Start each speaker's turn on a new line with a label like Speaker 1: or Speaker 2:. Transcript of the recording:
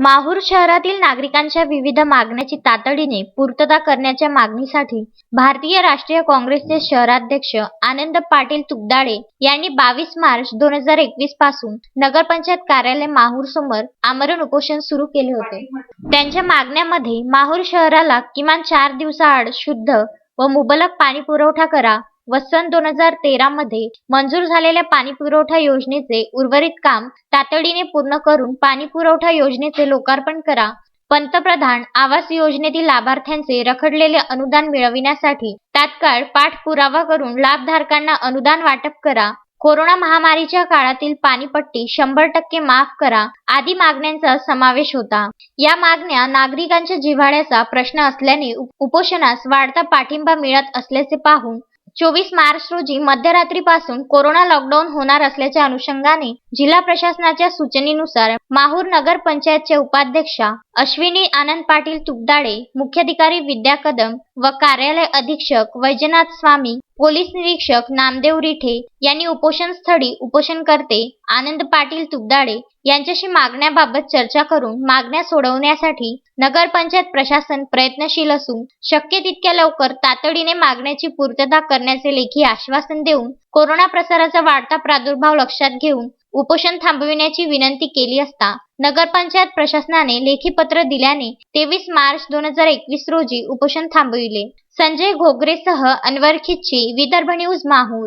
Speaker 1: माहूर शहरातील नागरिकांच्या विविध मागण्याची तातडीने पूर्तता करण्याच्या मागणीसाठी भारतीय राष्ट्रीय काँग्रेसचे शहराध्यक्ष आनंद पाटील तुपदाळे यांनी बावीस मार्च दोन हजार एकवीसपासून नगरपंचायत कार्यालय माहूर समोर आमरण उपोषण सुरू केले होते. त्यांच्या मागण्यामध्ये माहूर शहराला किमान चार दिवसाआड शुद्ध व मुबलक पाणी पुरवठा करा व सन दोन हजार तेरा मध्ये मंजूर झालेल्या पाणी पुरवठा योजनेचे उर्वरित काम तातडीने पूर्ण करून पाणी पुरवठा योजनेचे लोकार्पण करा. पंतप्रधान आवास योजनेतील लाभार्थ्यांचे रखडलेले अनुदान मिळविण्यासाठी तात्काळ पाठपुरावा करून लाभधारकांना अनुदान वाटप करा. कोरोना महामारीच्या काळातील पाणीपट्टी शंभर टक्के माफ करा आदी मागण्यांचा समावेश होता. या मागण्या नागरिकांच्या जिव्हाळ्याचा प्रश्न असल्याने उपोषणास वाढता पाठिंबा मिळत असल्याचे पाहून चोवीस मार्च रोजी मध्यरात्रीपासून कोरोना लॉकडाऊन होणार असल्याच्या अनुषंगाने जिल्हा प्रशासनाच्या सूचनेनुसार माहूर नगर पंचायतच्या उपाध्यक्षा अश्विनी आनंद पाटील तुपदाळे मुख्याधिकारी विद्या कदम व कार्यालय अधीक्षक वैजनाथ स्वामी पोलीस निरीक्षक नामदेव रिठे यांनी उपोषण स्थळी उपोषणकर्ते आनंद पाटील तुपदाळे यांच्याशी मागण्याबाबत चर्चा करून मागण्या सोडवण्यासाठी नगरपंचायत प्रशासन प्रयत्नशील असून शक्य तितक्या लवकर तातडीने मागण्याची पूर्तता करण्याचे लेखी आश्वासन देऊन कोरोना प्रसाराचा वाढता प्रादुर्भाव लक्षात घेऊन उपोषण थांबविण्याची विनंती केली असता नगरपंचायत प्रशासनाने लेखी पत्र दिल्याने तेवीस मार्च दोन हजार एकवीस रोजी उपोषण थांबविले. संजय घोगरेसह अनवर खिच्ची विदर्भ न्यूज माहूर.